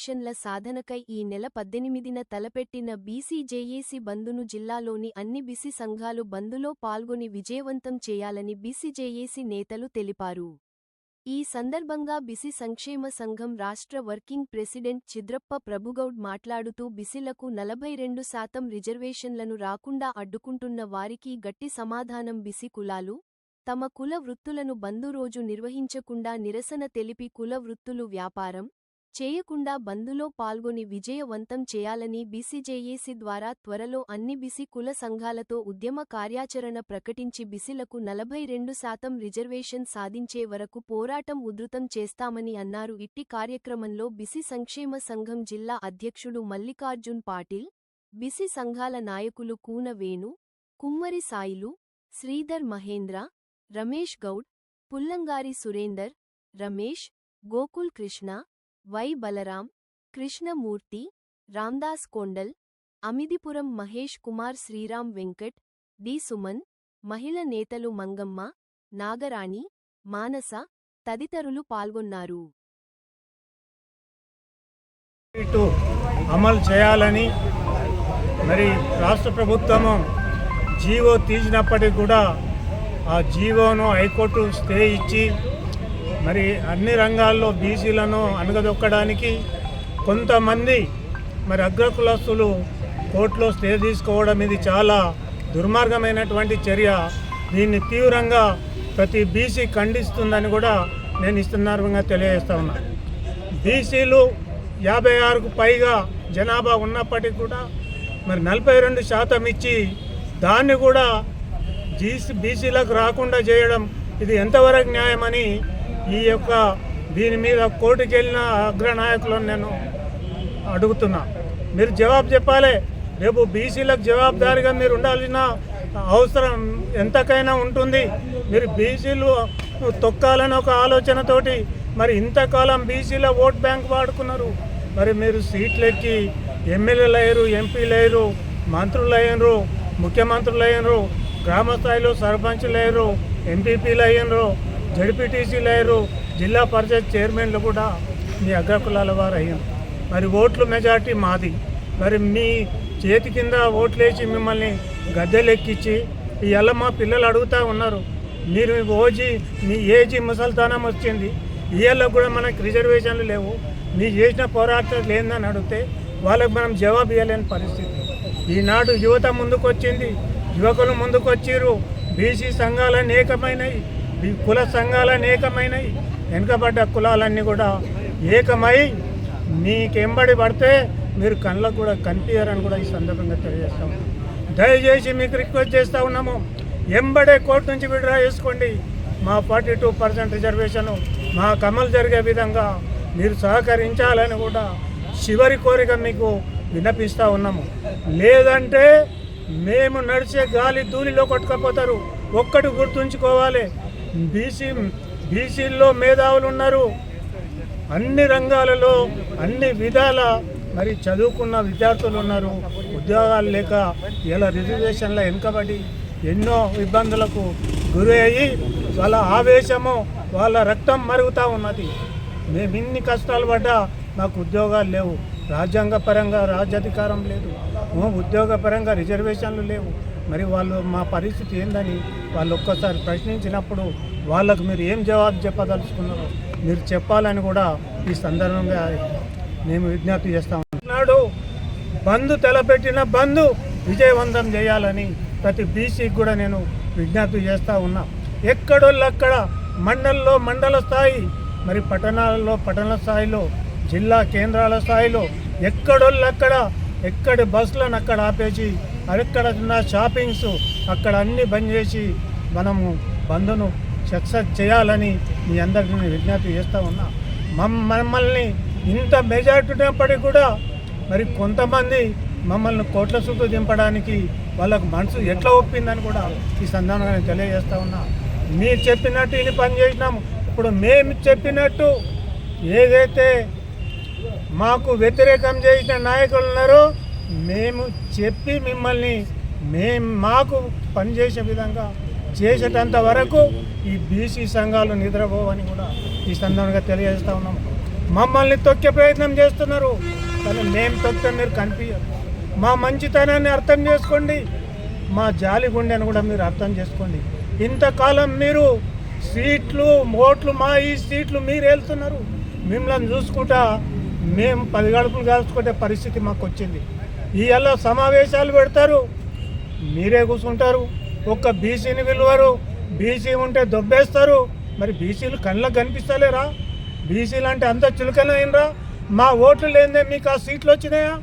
రిజర్వేషన్ల సాధనకై ఈ నెల పద్దెనిమిదిన తలపెట్టిన బీసీ జేఏసీ బందును జిల్లాలోని అన్ని బీసీ సంఘాలు బందులో పాల్గొని విజయవంతం చేయాలని బీసీ జేఏసీ నేతలు తెలిపారు. ఈ సందర్భంగా బిసి సంక్షేమ సంఘం రాష్ట్ర వర్కింగ్ ప్రెసిడెంట్ చిద్రప్ప ప్రభుగౌడ్ మాట్లాడుతూ బిసిలకు నలభై రెండు శాతం రిజర్వేషన్లను రాకుండా అడ్డుకుంటున్న వారికి గట్టి సమాధానం బిసి కులాలు తమ కుల వృత్తులను బందు రోజు నిర్వహించకుండా నిరసన తెలిపి కుల వృత్తులు వ్యాపారం చేయకుండా బందులో పాల్గొని విజయవంతం చేయాలని బీసీజేఏసీ ద్వారా త్వరలో అన్ని బిసి కుల సంఘాలతో ఉద్యమ కార్యాచరణ ప్రకటించి బిసిలకు నలభై రెండు శాతం రిజర్వేషన్ సాధించే వరకు పోరాటం ఉధృతం చేస్తామని అన్నారు. ఇట్టి కార్యక్రమంలో బిసి సంక్షేమ సంఘం జిల్లా అధ్యక్షుడు మల్లికార్జున్ పాటిల్ బిసి సంఘాల నాయకులు కూన వేణు కుమ్మరి సాయిలు శ్రీధర్ మహేంద్ర రమేష్ గౌడ్ పుల్లంగారి సురేందర్ రమేష్ గోకుల్ కృష్ణ వై బలరాం కృష్ణమూర్తి రామ్దాస్ కొండల్ అమిదిపురం మహేష్ కుమార్ శ్రీరామ్ వెంకట్ డి సుమన్ మహిళ నేతలు మంగమ్మ నాగరాణి మానస తదితరులు పాల్గొన్నారు. ఇటు అమలు చేయాలని మరి రాష్ట్ర ప్రభుత్వము జీవో తీసినప్పటికీ కూడా ఆ జీవోను హైకోర్టు స్టే ఇచ్చి మరి అన్ని రంగాల్లో బీసీలను అణగదొక్కడానికి కొంతమంది మరి అగ్రకులస్తులు కోర్టులో స్టే తీసుకోవడం ఇది చాలా దుర్మార్గమైనటువంటి చర్య. దీన్ని తీవ్రంగా ప్రతి బీసీ ఖండిస్తుందని కూడా నేను ఈ తెలియజేస్తా ఉన్నా. బీసీలు యాభై ఆరుకు పైగా జనాభా ఉన్నప్పటికీ కూడా మరి నలభై రెండు శాతం ఇచ్చి దాన్ని కూడా జీసీ బీసీలకు రాకుండా చేయడం ఇది ఎంతవరకు న్యాయమని ఈ యొక్క దీని మీద కోర్టుకు వెళ్ళిన అగ్రనాయకులను నేను అడుగుతున్నా. మీరు జవాబు చెప్పాలి. రేపు బీసీలకు జవాబుదారిగా మీరు ఉండాల్సిన అవసరం ఎంతకైనా ఉంటుంది. మీరు బీసీలు తొక్కాలని ఒక ఆలోచనతోటి మరి ఇంతకాలం బీసీల ఓట్ బ్యాంక్ వాడుకున్నారు. మరి మీరు సీట్లు ఎక్కి ఎమ్మెల్యేలు అయ్యారు ఎంపీలు అయ్యారు మంత్రులు అయ్యారు ముఖ్యమంత్రులు అయ్యారు గ్రామ స్థాయిలో సర్పంచులు అయ్యారు ఎంపీపీలు అయ్యారు జడ్పీటీసీ లేరు జిల్లా పరిషత్ చైర్మన్లు కూడా మీ అగ్రకులాల వారు అయ్యాం మరి ఓట్లు మెజార్టీ మాది. మరి మీ చేతి కింద ఓట్లేసి మిమ్మల్ని గద్దెలెక్కించి ఇవాళ మా పిల్లలు అడుగుతూ ఉన్నారు. మీరు ఓజీ మీ ఏజీ ముసల్తానం వచ్చింది. ఇయర్లో కూడా మనకు రిజర్వేషన్లు లేవు. మీరు చేసిన పోరాటం లేదని అడిగితే వాళ్ళకి మనం జవాబు ఇవ్వలేని పరిస్థితి. ఈనాడు యువత ముందుకొచ్చింది. యువకులు ముందుకొచ్చిర్రు. బీసీ సంఘాలు అనేకమైనవి కుల సంఘాలు అనేకమైనవి వెనుకబడ్డ కులాలన్నీ కూడా ఏకమై మీకెంబడి పడితే మీరు కళ్ళకు కూడా కనిపించారని కూడా ఈ సందర్భంగా తెలియజేస్తా ఉన్నాం. దయచేసి మీకు రిక్వెస్ట్ చేస్తూ ఉన్నాము ఎంబడే కోర్టు నుంచి విడ్రా చేసుకోండి. మా ఫార్టీ టూ పర్సెంట్ రిజర్వేషన్ మా అమలు జరిగే విధంగా మీరు సహకరించాలని కూడా చివరి కోరిక మీకు విన్నపిస్తూ ఉన్నాము. లేదంటే మేము నడిచే గాలి ధూళిలో కొట్టుకపోతారు. ఒక్కటి గుర్తుంచుకోవాలి బీసీ బీసీల్లో మేధావులు ఉన్నారు. అన్ని రంగాలలో అన్ని విధాల మరి చదువుకున్న విద్యార్థులు ఉన్నారు. ఉద్యోగాలు లేక ఇలా రిజర్వేషన్ల వెనుకబడి ఎన్నో ఇబ్బందులకు గురి అయ్యి వాళ్ళ ఆవేశము వాళ్ళ రక్తం మరుగుతూ ఉన్నది. మేము ఇన్ని కష్టాలు పడ్డా మాకు ఉద్యోగాలు లేవు. రాజ్యాంగపరంగా రాజ్యాధికారం లేదు. ఉద్యోగపరంగా రిజర్వేషన్లు లేవు. మరి వాళ్ళు మా పరిస్థితి ఏందని వాళ్ళు ఒక్కసారి ప్రశ్నించినప్పుడు వాళ్ళకు మీరు ఏం జవాబు చెప్పదలుచుకున్నారో మీరు చెప్పాలని కూడా ఈ సందర్భంగా మేము విజ్ఞప్తి చేస్తాం. నాడు బంధు తలపెట్టిన బంధు విజయవంతం చేయాలని ప్రతి బీసీకి కూడా నేను విజ్ఞప్తి చేస్తూ ఉన్నా. ఎక్కడోళ్ళక్కడ మండల్లో మండల స్థాయి మరి పట్టణాలలో పట్టణ స్థాయిలో జిల్లా కేంద్రాల స్థాయిలో ఎక్కడోళ్ళక్కడ ఎక్కడి బస్సులను అక్కడ ఆపేసి అక్కడ ఉన్న షాపింగ్స్ అక్కడ అన్ని బంద్ చేసి మనము బంధును సక్సెస్ చేయాలని మీ అందరికీ నేను విజ్ఞప్తి చేస్తూ ఉన్నా. మమ్- మమ్మల్ని ఇంత మెజార్టీ ఉన్నప్పటికీ కూడా మరి కొంతమంది మమ్మల్ని కోట్ల చుట్టూ దింపడానికి వాళ్ళకు మనసు ఎట్లా ఒప్పిందని కూడా ఈ సందర్భంగా నేను ఉన్నా. మీరు చెప్పినట్టు ఇది పని చేసినాము. ఇప్పుడు మేము చెప్పినట్టు ఏదైతే మాకు వ్యతిరేకం చేసిన నాయకులు ఉన్నారో మేము చెప్పి మిమ్మల్ని మేము మాకు పనిచేసే విధంగా చేసేటంత వరకు ఈ బీసీ సంఘాలు నిద్రపోవని కూడా ఈ సందర్భంగా తెలియజేస్తూ ఉన్నాం. మమ్మల్ని తొక్కే ప్రయత్నం చేస్తున్నారు కానీ మేము తొక్కితే మీరు కనిపించరు మా మంచితనాన్ని అర్థం చేసుకోండి మా జాలి గుండెని కూడా మీరు అర్థం చేసుకోండి. ఇంతకాలం మీరు సీట్లు ఓట్లు మా ఈ సీట్లు మీరు వెళ్తున్నారు మిమ్మల్ని చూసుకుంటా మేము పది గడుపులు కాల్చుకునే పరిస్థితి మాకు వచ్చింది ఇవాళ సమావేశాలు పెడతారు. మీరే కూర్చుంటారు ఒక్క బీసీని పిలువరు. బీసీ ఉంటే దొబ్బేస్తారు. మరి బీసీలు కళ్ళకు కనిపిస్తలేరా? బీసీలు అంటే అంత చులకనైనరా మా ఓట్లు లేదే మీకు ఆ సీట్లు వచ్చినాయా?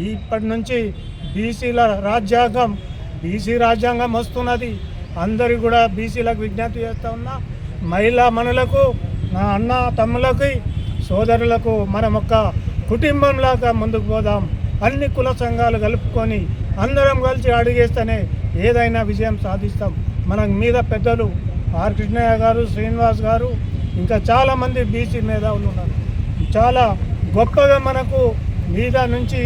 ఇప్పటి నుంచి బీసీల రాజ్యాంగం బీసీ రాజ్యాంగం వస్తున్నది. అందరికి కూడా బీసీలకు విజ్ఞప్తి చేస్తూ ఉన్నా. మహిళా మనులకు నా అన్న తమ్ములకి సోదరులకు మనం ఒక కుటుంబంలాగా ముందుకు పోదాం. అన్ని కుల సంఘాలు కలుపుకొని అందరం కలిసి అడిగేస్తేనే ఏదైనా విజయం సాధిస్తాం. మన మీద పెద్దలు ఆర్ కృష్ణయ్య గారు శ్రీనివాస్ గారు ఇంకా చాలామంది బీసీ మేధావులు ఉన్నారు. చాలా గొప్పగా మనకు మీద నుంచి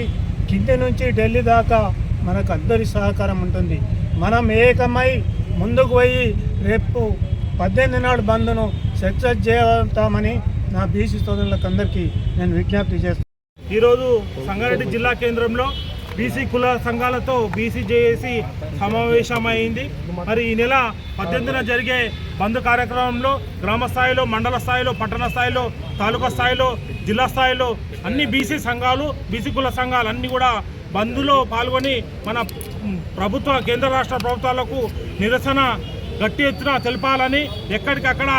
కింది నుంచి ఢిల్లీ దాకా మనకు అందరి సహకారం ఉంటుంది. మనం ఏకమై ముందుకు పోయి రేపు పద్దెనిమిది నాడు బంద్ను సక్సెస్ చేస్తామని నా బీసీ సోదరులకు అందరికీ నేను విజ్ఞప్తి చేస్తాను ఈరోజు సంగారెడ్డి జిల్లా కేంద్రంలో బీసీ కుల సంఘాలతో బీసీ జేఏసీ సమావేశమైంది. మరి ఈ నెల పద్దెనిమిదిన జరిగే బంద్ కార్యక్రమంలో గ్రామ స్థాయిలో మండల స్థాయిలో పట్టణ స్థాయిలో తాలూకా స్థాయిలో జిల్లా స్థాయిలో అన్ని బీసీ సంఘాలు బీసీ కుల సంఘాలు అన్నీ కూడా బంద్లో పాల్గొని మన ప్రభుత్వ కేంద్ర రాష్ట్ర ప్రభుత్వాలకు నిరసన గట్టి ఎత్తున తెలపాలని ఎక్కడికక్కడ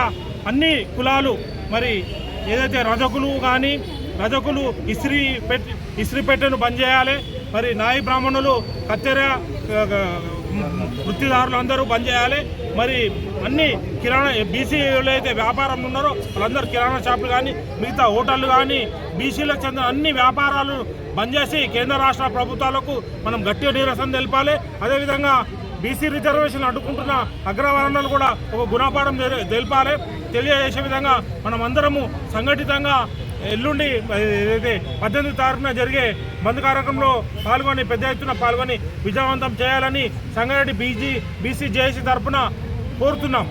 అన్ని కులాలు మరి ఏదైతే రజకులు కానీ రజకులు ఇస్త్రీ పెట్టి ఇస్త్రీ పెట్టెను బంద్ చేయాలి. మరి నాయి బ్రాహ్మణులు కత్తెర వృత్తిదారులు అందరూ బంద్ చేయాలి. మరి అన్ని కిరాణా బీసీలు అయితే వ్యాపారంలో ఉన్నారో వాళ్ళందరూ కిరాణా షాపులు కానీ మిగతా హోటళ్ళు కానీ బీసీలకు చెందిన అన్ని వ్యాపారాలు బంద్ చేసి కేంద్ర రాష్ట్ర ప్రభుత్వాలకు మనం గట్టిగా నిరసన తెలిపాలి. అదేవిధంగా బీసీ రిజర్వేషన్ అడ్డుకుంటున్న అగ్రవర్ణాలు కూడా ఒక గుణపాఠం తెలిపాలి. తెలియజేసే విధంగా మనం అందరము సంఘటితంగా ఎల్లుండి ఏదైతే పద్దెనిమిది తారీఖున జరిగే బంద్ కార్యక్రమంలో పాల్గొని పెద్ద ఎత్తున పాల్గొని విజయవంతం చేయాలని సంగారెడ్డి బీజీ బీసీ జేఏసీ తరఫున కోరుతున్నాం.